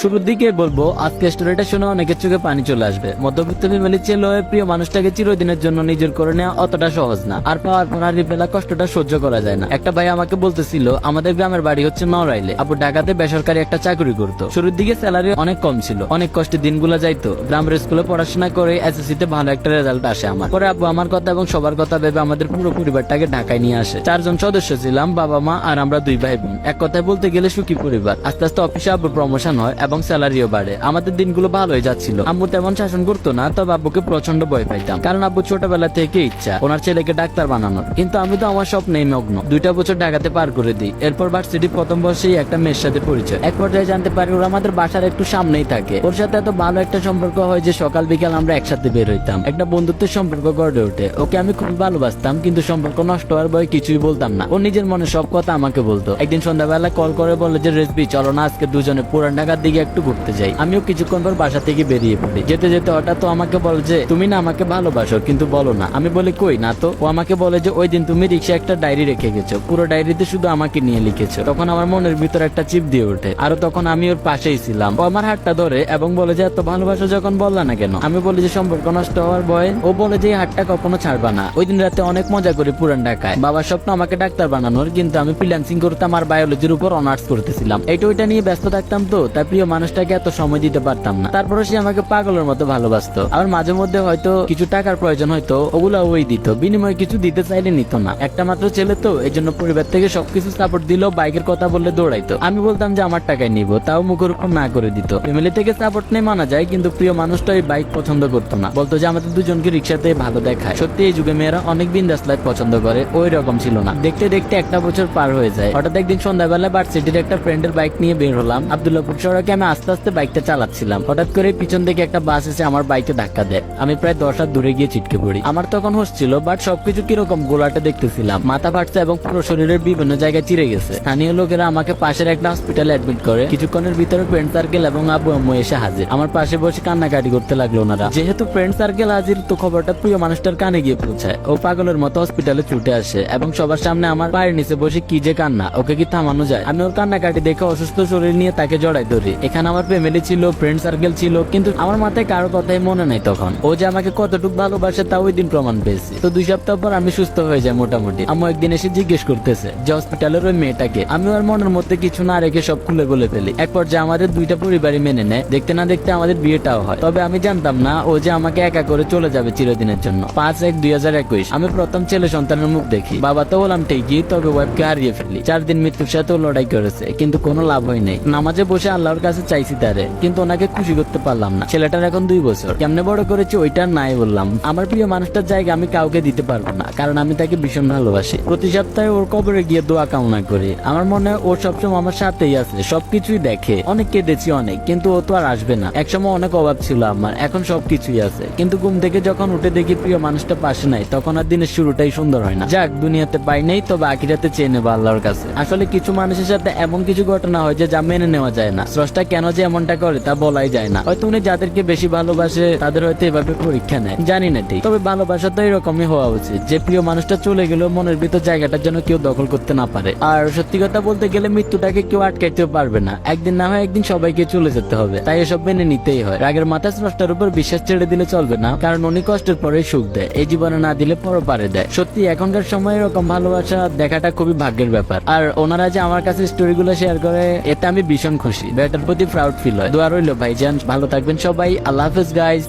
শুরুর দিকে বলব, আজকে স্টোরিটা শুনে অনেকের চোখে পানি চলে আসবে। মধ্যবিত্ত ফ্যামিলির ছেলে হয়ে প্রিয় মানুষটাকে চিরদিনের জন্য নিজের করে নেওয়া অতটা সহজ না। আর পাওয়ার পর হারিয়ে ফেলা কষ্টটা সহ্য করা যায় না। একটা ভাই আমাকে বলতেছিল, আমাদের গ্রামের বাড়ি হচ্ছে নড়াইলে আপু ঢাকাতে বেসরকারি একটা চাকরি করতো। শুরুর দিকে স্যালারি অনেক কম ছিল। অনেক কষ্টে দিনগুলো যাইতো। গ্রামের স্কুলে পড়াশোনা করে এসএসসি তে ভালো একটা রেজাল্ট আসে আমার। পরে আব্বু আমার কথা এবং সবার কথা ভেবে আমাদের পুরো পরিবারটাকে ঢাকায় নিয়ে আসে। চারজন সদস্য ছিলাম, বাবা মা আর আমরা দুই ভাই বোন। এক কথায় বলতে গেলে সুখী পরিবার। আস্তে আস্তে অফিসে আব্বুর প্রমোশন হয় এবং স্যালারিও বাড়ে। আমাদের দিনগুলো ভালোই যাচ্ছিল। আম্মু তেমন শাসন করতো না, তবে আব্বুকে প্রচণ্ড ভয় পাইতাম। কারণ আব্বু ছোটবেলা থেকে ইচ্ছা ওনার ছেলেকে ডাক্তার বানানোর। কিন্তু আমি তো আমার স্বপ্নেই মগ্ন দুইটা বছর ঢাকাতে পার করে দিই। এরপর ভার্সিটি প্রথম বর্ষেই একটা মেয়ের সাথে পরিচয়। এক পর্যায়ে জানতে পারি ওরা আমাদের বাসার একটু সামনেই থাকে। ওর সাথে এত ভালো একটা সম্পর্ক হয় যে সকাল বিকাল আমরা একসাথে বের হইতাম। একটা বন্ধুত্বের সম্পর্ক গড়ে ওঠে। ওকে আমি খুব ভালোবাসতাম, কিন্তু সম্পর্ক নষ্ট হওয়ার ভয়ে কিছুই বলতাম না। ও নিজের মনে সব কথা আমাকে বলতো। একদিন সন্ধ্যাবেলা কল করে বলে যে রেসবি চলো না, আজকে দুজনে পুরান ঢাকার দিকে একটু ঘুরতে যাই। আমিও কিছুক্ষণ পর বাসা থেকে বেরিয়ে পড়ি। যেতে যেতে হঠাৎ তো আমাকে বলে যে, তুমি না আমাকে ভালোবাসো, কিন্তু বলো না। আমি বলি, কই না তো? ও আমাকে বলে যে, ওই দিন তুমি রিক্সা একটা ডায়েরি রেখে গেছো। পুরো ডায়েরিতে শুধু আমাকে নিয়ে লিখেছো। তখন আমার মনের ভিতর একটা চিপ দিয়ে ওঠে। আর তখন আমি ওর পাশেই ছিলাম। ও আমার হাতটা ধরে এবং বলে যে, এত ভালোবাসো যখন বললা না কেন? আমি বলি যে, সম্পর্ক নষ্ট হওয়ার ভয়ে? ও বলে যে হাতটা কখনো ছাড়বা না। ওই দিন রাতে অনেক মজা করি পুরান ঢাকায়। বাবার স্বপ্ন আমাকে ডাক্তার বানানোর, কিন্তু আমি ফ্রিল্যান্সিং করতাম আর বায়োলজির উপর অনার্স করতেছিলাম। এটা ওইটা নিয়ে ব্যস্ত থাকতাম তো তাই প্রিয় মানুষটাকে এত সময় দিতে পারতাম না। তারপরে সে আমাকে পাগলের মতো ভালোবাসতো। আর মাঝে মধ্যে হয়তো কিছু টাকার প্রয়োজন হয়তো ওগুলো ওই দিত। বিনিময়ে কিছু দিতে চাইলে নিত না। একটা মাত্র ছেলে তো এই জন্য পরিবার থেকে সবকিছু সাপোর্ট দিল, বাইকের কথা বললে দৌড়াইতো। আমি বলতাম যে, আমার টাকায় নিব। তাও মুখের উপর না করে দিত। ফ্যামিলি থেকে সাপোর্ট নেই মানা যায়, কিন্তু প্রিয় মানুষটা এই বাইক পছন্দ করতো না। বলতো যে, আমাদের দুজনকে রিক্সাতে ভালো দেখায়। সত্যি, এই যুগে মেয়েরা অনেক বিন্দাস লাইফ পছন্দ করে। ওই রকম ছিল না। দেখতে দেখতে একটা বছর পার হয়ে যায়। হঠাৎ একদিন সন্ধ্যাবেলা ভার্সিটির একটা ফ্রেন্ডের বাইক নিয়ে বের হলাম। আব্দুল্লাপুর সড়কে আমি আস্তে আস্তে বাইকটা চালাচ্ছিলাম। হঠাৎ করে পিছন থেকে একটা বাস এসে আমার বাইকে ধাক্কা দেয়। আমি প্রায় দশ হাত দূরে গিয়ে ছিটকে পড়ি। আমার তখন হচ্ছিল বাট সবকিছু কীরকম গোলাটা দেখতেছিলাম। মাথা ফাটছে এবং পুরো শরীরের বিভিন্ন জায়গায় চিরে গেছে। স্থানীয় লোকেরা আমাকে পাশের একটা হসপিটালে অ্যাডমিট করে। কিছুক্ষণের ভিতরে ফ্রেন্ড সার্কেল এবং আব্বু আম্মু এসে হাজির। আমার পাশে বসে কান্নাকাটি করতে লাগল ওনারা। যেহেতু ফ্রেন্ড সার্কেল হাজির, তো খবরটা প্রিয় মানুষটার কানে গিয়ে পৌঁছায়। ও পাগলের মতো হসপিটালে ছুটে আসে এবং সবার সামনে আমার পায়ের নিচে বসে কি যে কান্না, ওকে কি থামানো যায়? আমি ওর কান্নাকাটি দেখে অসুস্থ শরীর নিয়ে তাকে জড়াই ধরি। এখানে আমার ফ্যামিলি ছিল ফ্রেন্ড সার্কেল ছিল, কিন্তু আমার মাথায় কারও কথাই মনে নাই তখন। ও যে আমাকে কতটুকু ভালোবাসে তা ওই দিন প্রমাণ পেয়েছি। তো দুই সপ্তাহ পর আমি সুস্থ হয়ে যাই মোটামুটি। আমি একদিন এসে জিজ্ঞেস করতেছে যে হসপিটালের ওই মেয়েটাকে? আমি ওর মনের মধ্যে কিছু না রেখে সব খুলে বলে ফেলি। এক পর্যায়ে আমাদের দুইটা পরিবারই মেনে নেয়। দেখতে না দেখতে আমাদের বিয়েটাও হয়। তবে আমি জানতাম না ও যে আমাকে একা করে চলে যাবে চিরদিনের জন্য। পাঁচ এক দুই হাজার একুশ, আমি প্রথম ছেলে সন্তানের মুখ দেখি। বাবা তো বললাম ঠিকই, তবে ওয়েবকে হারিয়ে ফেলি। চার দিন মৃত্যুর সাথেও লড়াই করেছে, কিন্তু কোনো লাভ হয় নাই। নামাজে বসে আল্লাহর কাছে চাইছি তারে, কিন্তু ওনাকে খুশি করতে পারলাম না। ছেলেটার এখন দুই বছর। কেমনে বড় করেছি ওইটা নাই বললাম। আমার প্রিয় মানুষটার জায়গা আমি কাউকে দিতে পারব না, কারণ আমি তাকে ভীষণ ভালোবাসি। প্রতি সপ্তাহে ওর কবরে গিয়ে দোয়া কামনা করি। আমার মনে হয় ওর সবসময় আমার সাথেই আছে, সবকিছুই দেখে। অনেক কেঁদেছি অনেক, কিন্তু ও তো আর আসবে না। একসময় অনেক অভাব ছিল আমার, এখন সবকিছুই আছে। কিন্তু ঘুম থেকে যখন উঠে দেখি প্রিয় মানুষটা পাশে নাই, তখন আর দিনের শুরুটাই সুন্দর হয় না। যাক, দুনিয়াতে পাই নাই, তবে আখিরাতে চেয়ে নেব আল্লাহর কাছে। আসলে কিছু মানুষের সাথে এমন কিছু ঘটনা হয় যে যা মেনে নেওয়া যায় না। স্রষ্টা কেন যে এমনটা করে তা বলাই যায় না। হয়তো উনি যাদেরকে বেশি ভালোবাসে, তাদের হয়তো এভাবে পরীক্ষা নেয়। জানি না ঠিক। তবে ভালোবাসা তো এরকমই হওয়া উচিত। যে প্রিয় মানুষটা চলে গেলেও মনের ভিতর জায়গাটার জন্য কেউ দখল করতে না পারে। আর সত্যি কথা বলতে গেলে মৃত্যুটাকে কেউ আটকাইতেও পারবে না। একদিন না হয় একদিন সবাইকে চলে যেতে হবে। তাই এসব মেনে নিতেই হয়। রাগের মাথা স্রষ্টার উপর বিশ্বাস ছেড়ে দিলে চলবে না, কারণ উনি কষ্টের পরে সুখ দেয়। এই জীবনে না দিলে পরও পারে দেয়। সত্যি এখনকার সময় এরকম ভালোবাসা দেখাটা খুবই ভাগ্যের ব্যাপার। আর ওনারা যে আমার কাছে স্টোরি গুলো শেয়ার করে, এতে আমি ভীষণ খুশি। বেটার প্রতি প্রাউড ফিল হয়। দোয়া রইল ভাইজান ভালো থাকবেন সবাই। আল্লাহ হাফেজ গাইজ